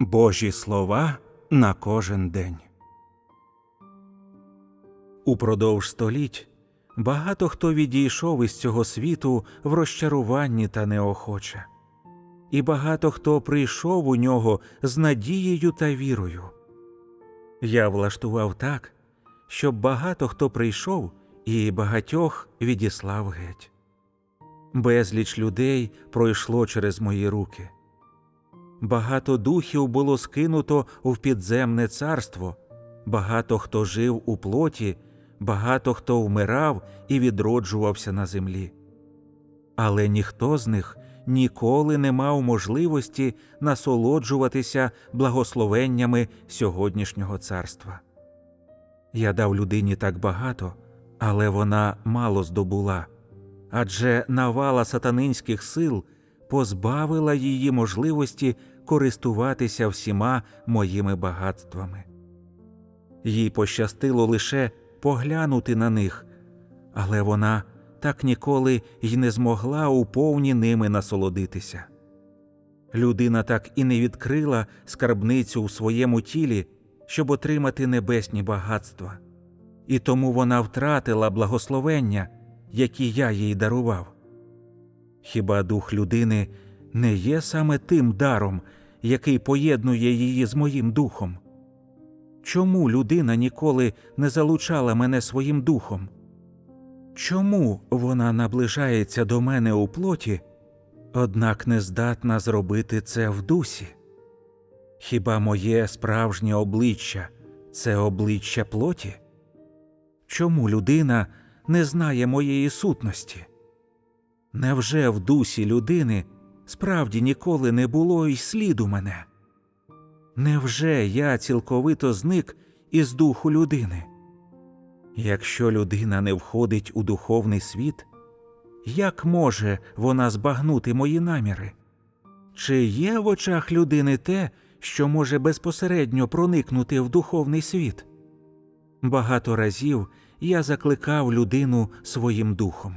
Божі слова на кожен день. Упродовж століть багато хто відійшов із цього світу в розчаруванні та неохоче, і багато хто прийшов у нього з надією та вірою. Я влаштував так, щоб багато хто прийшов і багатьох відіслав геть. Безліч людей пройшло через мої руки. Багато духів було скинуто в підземне царство, багато хто жив у плоті, багато хто вмирав і відроджувався на землі. Але ніхто з них ніколи не мав можливості насолоджуватися благословеннями сьогоднішнього царства. Я дав людині так багато, але вона мало здобула, адже навала сатанинських сил позбавила її можливості користуватися всіма моїми багатствами. Їй пощастило лише поглянути на них, але вона так ніколи й не змогла уповні ними насолодитися. Людина так і не відкрила скарбницю у своєму тілі, щоб отримати небесні багатства, і тому вона втратила благословення, які я їй дарував. Хіба дух людини не є саме тим даром, який поєднує її з моїм духом? Чому людина ніколи не залучала мене своїм духом? Чому вона наближається до мене у плоті, однак не здатна зробити це в дусі? Хіба моє справжнє обличчя це обличчя плоті? Чому людина не знає моєї сутності? Невже в дусі людини справді ніколи не було й сліду мене? Невже я цілковито зник із духу людини? Якщо людина не входить у духовний світ, як може вона збагнути мої наміри? Чи є в очах людини те, що може безпосередньо проникнути в духовний світ? Багато разів я закликав людину своїм духом,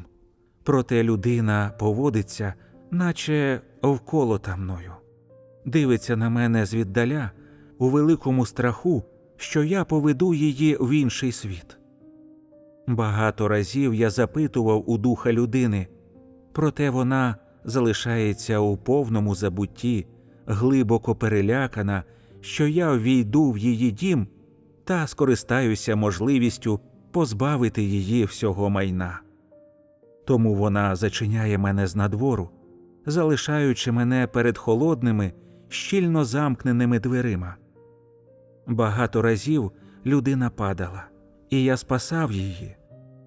проте людина поводиться, наче вколота мною, дивиться на мене звіддаля у великому страху, що я поведу її в інший світ. Багато разів я запитував у духа людини, проте вона залишається у повному забутті, глибоко перелякана, що я ввійду в її дім та скористаюся можливістю позбавити її всього майна. Тому вона зачиняє мене з надвору, залишаючи мене перед холодними, щільно замкненими дверима. Багато разів людина падала, і я спасав її.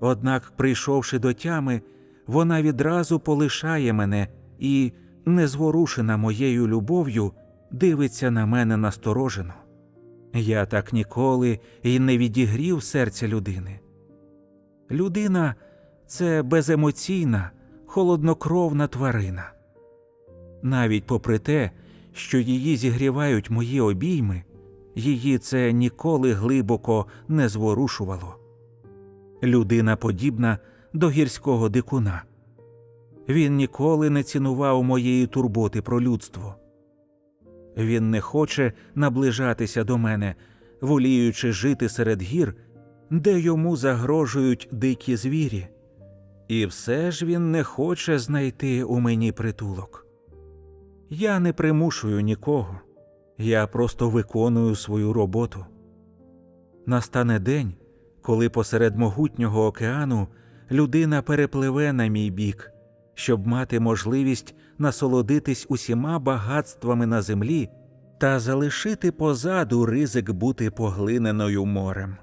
Однак, прийшовши до тями, вона відразу полишає мене і, незворушена моєю любов'ю, дивиться на мене насторожено. Я так ніколи й не відігрів серця людини. Людина це беземоційна, холоднокровна тварина. Навіть попри те, що її зігрівають мої обійми, її це ніколи глибоко не зворушувало. Людина подібна до гірського дикуна. Він ніколи не цінував моєї турботи про людство. Він не хоче наближатися до мене, воліючи жити серед гір, де йому загрожують дикі звірі, і все ж він не хоче знайти у мені притулок. Я не примушую нікого, я просто виконую свою роботу. Настане день, коли посеред могутнього океану людина перепливе на мій бік, щоб мати можливість насолодитись усіма багатствами на землі та залишити позаду ризик бути поглиненою морем.